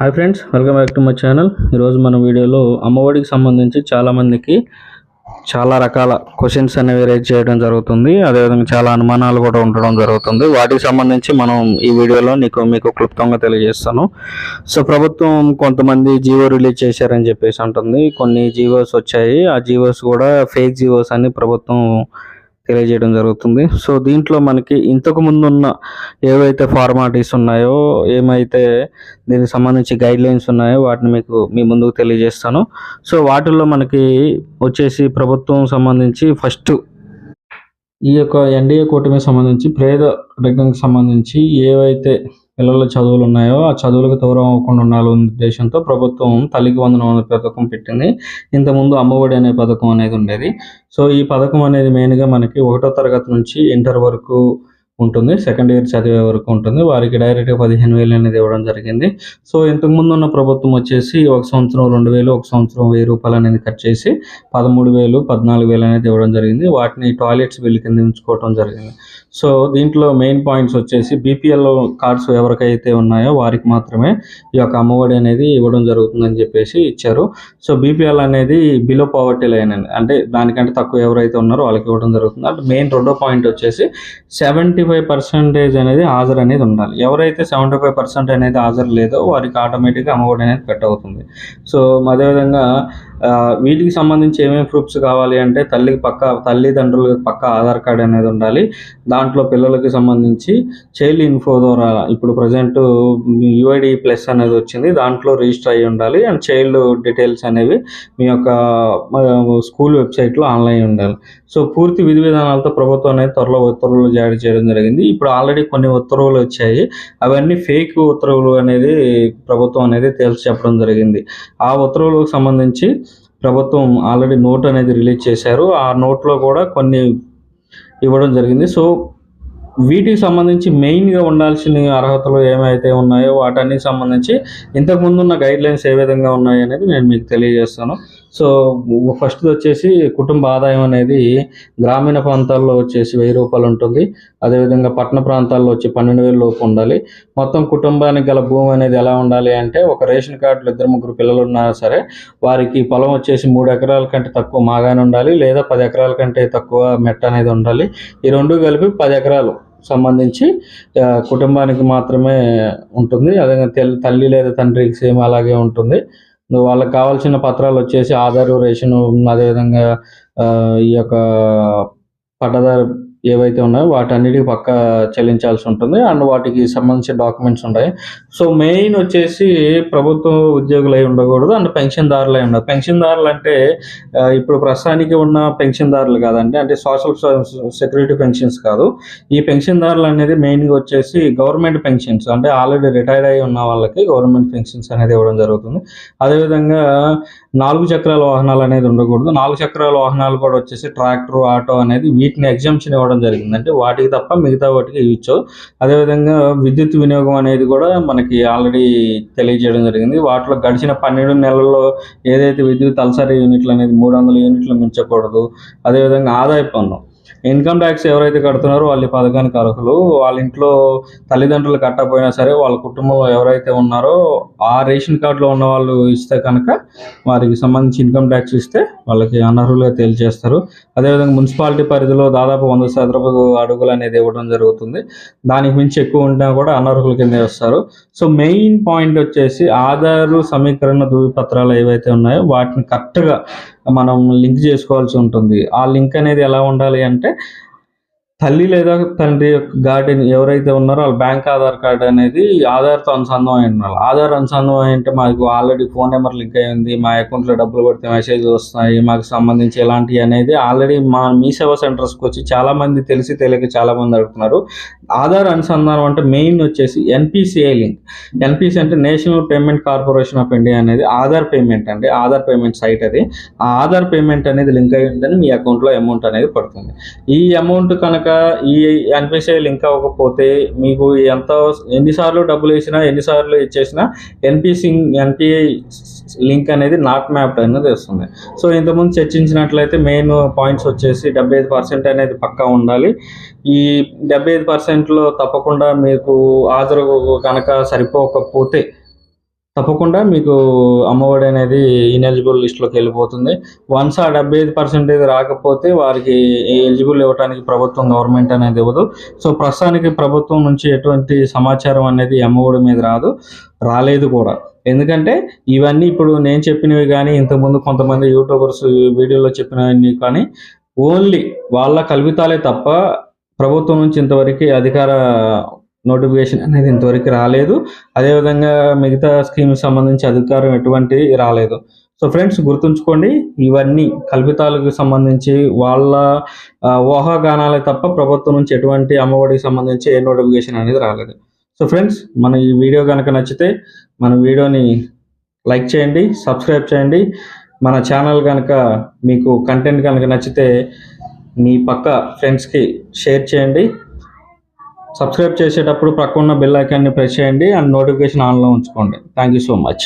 Hi friends welcome back to my channel. ఈరోజు మన వీడియోలో అమ్మఒడికి సంబంధించి చాలామందికి చాలా రకాల క్వశ్చన్స్ అనేవి రేజ్ చేయడం జరుగుతుంది. అదేవిధంగా చాలా అనుమానాలు కూడా ఉండడం జరుగుతుంది. వాటికి సంబంధించి మనం ఈ వీడియోలో నీకు మీకు క్లుప్తంగా తెలియజేస్తాను. సో ప్రభుత్వం కొంతమంది జీవో రిలీజ్ చేశారని చెప్పేసి అంటుంది. కొన్ని జీవోస్ వచ్చాయి. ఆ జీవోస్ కూడా ఫేక్ జీవోస్ అని ప్రభుత్వం తెలియజేయడం జరుగుతుంది. సో దీంట్లో మనకి ఇంతకు ముందున్న ఏవైతే ఫార్మాలిటీస్ ఉన్నాయో ఏమైతే దీనికి సంబంధించి గైడ్ లైన్స్ ఉన్నాయో వాటిని మీకు మీ ముందుకు తెలియజేస్తాను. సో వాటిల్లో మనకి వచ్చేసి ప్రభుత్వం సంబంధించి ఫస్ట్ ఈ యొక్క ఎన్డీఏ కూటమికి సంబంధించి పేద రంగానికి సంబంధించి ఏవైతే పిల్లల చదువులు ఉన్నాయో ఆ చదువులకు దూరం అవ్వకుండా ఉండాలనే ఉద్దేశంతో ప్రభుత్వం తల్లికి వందనం అనే పథకం పెట్టింది. ఇంతకుముందు అమ్మఒడి అనే పథకం అనేది ఉండేది. సో ఈ పథకం అనేది మెయిన్గా మనకి ఒకటో తరగతి నుంచి ఇంటర్ వరకు ఉంటుంది. సెకండ్ ఇయర్ చదివే వరకు ఉంటుంది. వారికి డైరెక్ట్గా పదిహేను వేలు అనేది ఇవ్వడం జరిగింది. సో ఇంతకుముందు ఉన్న ప్రభుత్వం వచ్చేసి ఒక సంవత్సరం రెండు వేలు ఒక సంవత్సరం వెయ్యి రూపాయలు అనేది కట్ చేసి పదమూడు వేలు పద్నాలుగు వేలు అనేది ఇవ్వడం జరిగింది. వాటిని టాయిలెట్స్ బిల్ కింద ఉంచుకోవడం జరిగింది. సో దీంట్లో మెయిన్ పాయింట్స్ వచ్చేసి బీపీఎల్ కార్డ్స్ ఎవరికైతే ఉన్నాయో వారికి మాత్రమే ఈ యొక్క అమ్మఒడి అనేది ఇవ్వడం జరుగుతుందని చెప్పేసి ఇచ్చారు. సో బీపీఎల్ అనేది బిలో పావర్టీ లైన్ అంటే దానికంటే తక్కువ ఎవరైతే ఉన్నారో వాళ్ళకి ఇవ్వడం జరుగుతుంది. అంటే మెయిన్ రెండో పాయింట్ వచ్చేసి సెవెంటీ ఫైవ్ పర్సెంటేజ్ అనేది హాజరు అనేది ఉండాలి. ఎవరైతే సెవెంటీ ఫైవ్ పర్సెంట్ అనేది హాజరు లేదో వారికి ఆటోమేటిక్గా అమ్మఒడి అనేది కట్ అవుతుంది. సో అదేవిధంగా వీటికి సంబంధించి ఏమేమి ప్రూఫ్స్ కావాలి అంటే తల్లికి పక్క తల్లిదండ్రులకు పక్క ఆధార్ కార్డ్ అనేది ఉండాలి. దాంట్లో పిల్లలకి సంబంధించి చైల్డ్ ఇన్ఫో ద్వారా ఇప్పుడు ప్రజెంట్ యుఐడి ప్లస్ అనేది వచ్చింది దాంట్లో రిజిస్టర్ అయ్యి ఉండాలి. అండ్ చైల్డ్ డీటెయిల్స్ అనేవి మీ యొక్క స్కూల్ వెబ్సైట్లో ఆన్లైన్ ఉండాలి. సో పూర్తి విధి విధానాలతో ప్రభుత్వం అనేది త్వరలో ఉత్తర్వులు జారీ చేయడం జరిగింది. ఇప్పుడు ఆల్రెడీ కొన్ని ఉత్తర్వులు వచ్చాయి. అవన్నీ ఫేక్ ఉత్తర్వులు అనేది ప్రభుత్వం అనేది తేల్చి చెప్పడం జరిగింది. ఆ ఉత్తర్వులకు సంబంధించి ప్రభుత్వం ఆల్రెడీ నోట్ అనేది రిలీజ్ చేశారు. ఆ నోట్లో కూడా కొన్ని ఇవ్వడం జరిగింది. సో వీటికి సంబంధించి మెయిన్గా ఉండాల్సిన అర్హతలు ఏమైతే ఉన్నాయో వాటన్నిటికి సంబంధించి ఇంతకుముందు ఉన్న గైడ్ లైన్స్ ఏ విధంగా ఉన్నాయి అనేది నేను మీకు తెలియజేస్తాను. సో ఫస్ట్ వచ్చేసి కుటుంబ ఆదాయం అనేది గ్రామీణ ప్రాంతాల్లో వచ్చేసి వెయ్యి రూపాయలు ఉంటుంది. అదేవిధంగా పట్టణ ప్రాంతాల్లో వచ్చి పన్నెండు వేల లోపు ఉండాలి. మొత్తం కుటుంబానికి గల భూమి అనేది ఎలా ఉండాలి అంటే ఒక రేషన్ కార్డులో ఇద్దరు ముగ్గురు పిల్లలు ఉన్నా సరే వారికి పొలం వచ్చేసి మూడు ఎకరాల కంటే తక్కువ మాగానే ఉండాలి లేదా పది ఎకరాల కంటే తక్కువ మెట్ట అనేది ఉండాలి. ఈ రెండు కలిపి పది ఎకరాలు సంబంధించి కుటుంబానికి మాత్రమే ఉంటుంది. అదే తల్లి లేదా తండ్రికి సేమ్ అలాగే ఉంటుంది. వాళ్ళకి కావాల్సిన పత్రాలు వచ్చేసి ఆధారు రేషను అదేవిధంగా ఆ, ఈ యొక్క పట్టదారు ఏవైతే ఉన్నాయో వాటన్నిటికి పక్క చెల్లించాల్సి ఉంటుంది. అండ్ వాటికి సంబంధించిన డాక్యుమెంట్స్ ఉంటాయి. సో మెయిన్ వచ్చేసి ప్రభుత్వ ఉద్యోగులు అయి ఉండకూడదు. అండ్ పెన్షన్దారులు అయి ఉండదు. పెన్షన్దారులు అంటే ఇప్పుడు ప్రస్తుతానికి ఉన్న పెన్షన్దారులు కాదండి. అంటే సోషల్ సెక్యూరిటీ పెన్షన్స్ కాదు. ఈ పెన్షన్దారులు అనేది మెయిన్గా వచ్చేసి గవర్నమెంట్ పెన్షన్స్. అంటే ఆల్రెడీ రిటైర్డ్ అయి ఉన్న వాళ్ళకి గవర్నమెంట్ పెన్షన్స్ అనేది ఇవ్వడం జరుగుతుంది. అదేవిధంగా నాలుగు చక్రాల వాహనాలు అనేది ఉండకూడదు. నాలుగు చక్రాల వాహనాలు కూడా వచ్చేసి ట్రాక్టర్ ఆటో అనేది వీటిని ఎగ్జామ్షన్ ఇవ్వడం జరిగింది. అంటే వాటికి తప్ప మిగతా వాటికి ఇవ్వచ్చు అదేవిధంగా విద్యుత్ వినియోగం అనేది కూడా మనకి ఆల్రెడీ తెలియజేయడం జరిగింది. వాటిలో గడిచిన పన్నెండు నెలల్లో ఏదైతే విద్యుత్ తలసరి యూనిట్లు అనేది మూడు వందల యూనిట్లు మించకూడదు. అదేవిధంగా ఆదాయ పన్ను. ఇన్కమ్ ట్యాక్స్ ఎవరైతే కడుతున్నారో వాళ్ళు ఈ పథకానికి అర్హులు వాళ్ళ ఇంట్లో తల్లిదండ్రులు కట్టకపోయినా సరే వాళ్ళ కుటుంబంలో ఎవరైతే ఉన్నారో ఆ రేషన్ కార్డులో ఉన్న వాళ్ళు ఇస్తే కనుక వారికి సంబంధించి ఇన్కమ్ ట్యాక్స్ ఇస్తే వాళ్ళకి అనర్హులుగా తేల్చేస్తారు. అదేవిధంగా మున్సిపాలిటీ పరిధిలో దాదాపు వంద చదరపు అడుగులు అనేది ఇవ్వడం జరుగుతుంది. దానికి మించి ఎక్కువ ఉంటే కూడా అనర్హుల కింద వస్తారు. సో మెయిన్ పాయింట్ వచ్చేసి ఆధారు సమీకరణ ధృవపత్రాలు ఏవైతే ఉన్నాయో వాటిని కరెక్ట్గా మనం లింక్ చేసుకోవాల్సి ఉంటుంది. ఆ లింక్ అనేది ఎలా ఉండాలి అంటే తల్లి లేదా తండ్రి యొక్క గార్డెన్ ఎవరైతే ఉన్నారో వాళ్ళ బ్యాంక్ ఆధార్ కార్డ్ అనేది ఆధార్తో అనుసంధానం అయి ఉండాలి. ఆధార్ అనుసంధానం అంటే మాకు ఆల్రెడీ ఫోన్ నెంబర్ లింక్ అయి ఉంది మా అకౌంట్లో డబ్బులు పడితే మెసేజ్లు వస్తున్నాయి మాకు సంబంధించి ఎలాంటివి అనేది ఆల్రెడీ మా మీ సేవా సెంటర్స్కి వచ్చి చాలా మంది తెలిసి తెలియక చాలా మంది అడుగుతున్నారు. ఆధార్ అనుసంధానం అంటే మెయిన్ వచ్చేసి ఎన్పిసిఐ లింక్. ఎన్పిసి అంటే national payment corporation of India అనేది ఆధార్ పేమెంట్ అండి. ఆధార్ పేమెంట్ సైట్ అది. ఆ ఆధార్ పేమెంట్ అనేది లింక్ అయి ఉంటేనే మీ అకౌంట్లో అమౌంట్ అనేది పడుతుంది. ఈ అమౌంట్ కనుక ఈ ఎన్పిసిఐ లింక్ అవ్వకపోతే మీకు ఎంత ఎన్నిసార్లు డబ్బులు వేసినా ఎన్నిసార్లు ఇచ్చేసినా ఎన్పిసి ఎన్పిఐ లింక్ అనేది నాట్ మ్యాప్డ్ అనేది వస్తుంది సో ఇంతకుముందు చర్చించినట్లయితే మెయిన్ పాయింట్స్ వచ్చేసి డెబ్బై ఐదు పర్సెంట్ అనేది పక్కా ఉండాలి. ఈ డెబ్బై ఐదు పర్సెంట్లో తప్పకుండా మీకు హాజరు కనుక సరిపోకపోతే తప్పకుండా మీకు అమ్మఒడి అనేది ఇనెలిజిబుల్ లిస్ట్లోకి వెళ్ళిపోతుంది. వన్స్ ఆ డెబ్బై ఐదు పర్సెంటేజ్ రాకపోతే వారికి ఎలిజిబుల్ ఇవ్వడానికి ప్రభుత్వం గవర్నమెంట్ అనేది ఇవ్వదు. సో ప్రస్తుతానికి ప్రభుత్వం నుంచి ఎటువంటి సమాచారం అనేది అమ్మఒడి మీద రాదు. రాలేదు కూడా. ఎందుకంటే ఇవన్నీ ఇప్పుడు నేను చెప్పినవి కానీ ఇంతకుముందు కొంతమంది యూట్యూబర్స్ వీడియోలో చెప్పినవన్నీ కానీ ఓన్లీ వాళ్ళ కల్పితాలే తప్ప ప్రభుత్వం నుంచి ఇంతవరకు అధికార నోటిఫికేషన్ అనేది ఇంతవరకు రాలేదు. అదేవిధంగా మిగతా స్కీమ్ సంబంధించి అధికారం ఎటువంటి రాలేదు. సో ఫ్రెండ్స్ గుర్తుంచుకోండి ఇవన్నీ కల్పితాలకు సంబంధించి వాళ్ళ ఊహాగానాలే తప్ప ప్రభుత్వం నుంచి ఎటువంటి అమ్మఒడికి సంబంధించి ఏ నోటిఫికేషన్ అనేది రాలేదు. సో ఫ్రెండ్స్ మన ఈ వీడియో కనుక నచ్చితే మన వీడియోని లైక్ చేయండి సబ్స్క్రైబ్ చేయండి. మన ఛానల్ కనుక మీకు కంటెంట్ కనుక నచ్చితే మీ పక్క ఫ్రెండ్స్కి షేర్ చేయండి. సబ్స్క్రైబ్ చేసేటప్పుడు పక్కన బెల్ ఐకాన్ని ప్రెస్ చేయండి అండ్ నోటిఫికేషన్ ఆన్లో ఉంచుకోండి. Thank you so much